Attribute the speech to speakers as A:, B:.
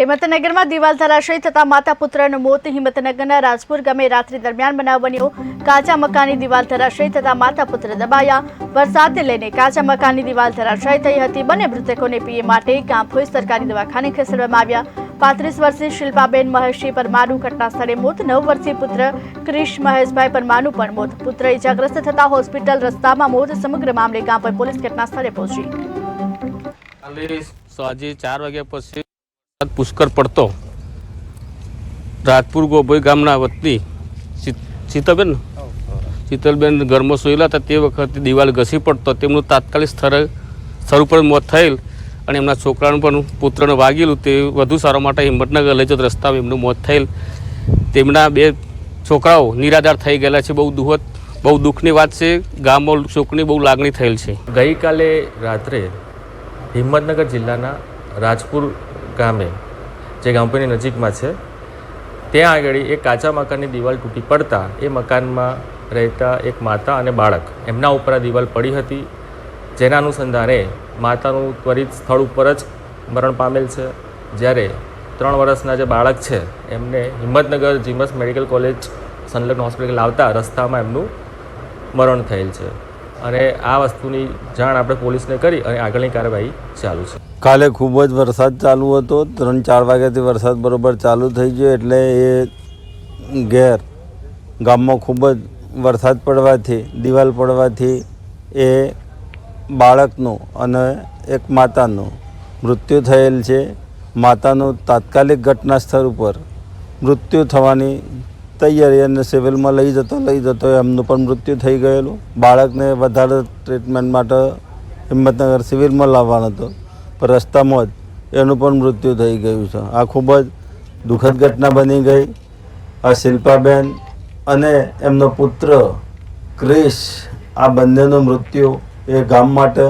A: હિંમતનગરમાં દિવાલ ધરાશયી થતા માતા પુત્રનું મોત હિંમતનગરના રાજપુર ગામે રાત્રિ દરમિયાન બનાવ બન્યો. કાચા મકાનની દિવાલ ધરાશયી થતા માતા પુત્ર દબાયા. વરસાદને લઈને કાચા મકાનની દિવાલ ધરાશયી થઈ હતી. બંને મૃતકોને પીએ માટે કાંભોઈ સરકારી દવાખાને ખસેડવામાં આવ્યા. પાંત્રીસ વર્ષીય શિલ્પાબેન મહેશજી પરમારનું ઘટના સ્થળે મોત. નવ વર્ષીય પુત્ર ક્રિશ મહેશભાઈ પરમારનું પણ મોત. પુત્ર ઇજાગ્રસ્ત થતા હોસ્પિટલ રસ્તામાં મોત. સમગ્ર મામલે કાંભોઈ પોલીસ ઘટના સ્થળે પહોંચી
B: સાંજે ચાર વાગ્યા પછી પુષ્કળ પડતો. રાજપુર ગોભોઈ ગામના વતની શીતલબેન? શીતલબેન ઘરમાં સૂયેલા હતા તે વખતે દિવાલ ઘસી પડતો. તેમનું તાત્કાલિક સ્થળે, સ્થળ ઉપર મોત થયેલ અને એમના છોકરાનું પણ પુત્રને વાગેલું તે વધુ સારા માટે હિંમતનગર લઈ જતો રસ્તામાં એમનું મોત થયેલ. તેમના બે છોકરાઓ નિરાધાર થઈ ગયેલા છે. બહુ દુઃખદ, બહુ દુઃખની વાત છે. ગામમાં શોકની બહુ લાગણી થયેલ છે.
C: ગઈકાલે રાત્રે હિંમતનગર જિલ્લાના રાજપુર ગામે જે ગામપુરની નજીકમાં છે, ત્યાં આગળ એક કાચા મકાનની દિવાલ તૂટી પડતા એ મકાનમાં રહેતા એક માતા અને બાળક, એમના ઉપર આ દિવાલ પડી હતી, જેના અનુસંધાને માતાનું ત્વરિત સ્થળ ઉપર જ મરણ પામેલ છે. જ્યારે ત્રણ વર્ષના જે બાળક છે, એમને હિંમતનગર જીમસ મેડિકલ કોલેજ સંલગ્ન હોસ્પિટલ લાવતા રસ્તામાં એમનું મરણ થયેલ છે. અને આ વસ્તુની જાણ આપણે પોલીસને કરી અને આગળની કાર્યવાહી ચાલુ છે.
D: કાલે ખૂબ જ વરસાદ ચાલુ હતો. ત્રણ, ચાર વાગ્યાથી વરસાદ બરોબર ચાલુ થઈ ગયો એટલે એ ઘેર ગામમાં ખૂબ જ વરસાદ પડવાથી, દિવાલ પડવાથી એ બાળકનું અને એક માતાનું મૃત્યુ થયેલ છે. માતાનું તાત્કાલિક ઘટના સ્થળ ઉપર મૃત્યુ થવાની તૈયારી અને સિવિલમાં લઈ જતો લઈ જતો, એમનું પણ મૃત્યુ થઈ ગયેલું. બાળકને વધારે ટ્રીટમેન્ટ માટે હિંમતનગર સિવિલમાં લાવવાનો હતો. પણ રસ્તામાં જ એનું પણ મૃત્યુ થઈ ગયું છે. આ ખૂબ જ દુઃખદ ઘટના બની ગઈ. આ શિલ્પાબેન અને એમનો પુત્ર ક્રિશ, આ બંનેનું મૃત્યુ એ ગામ માટે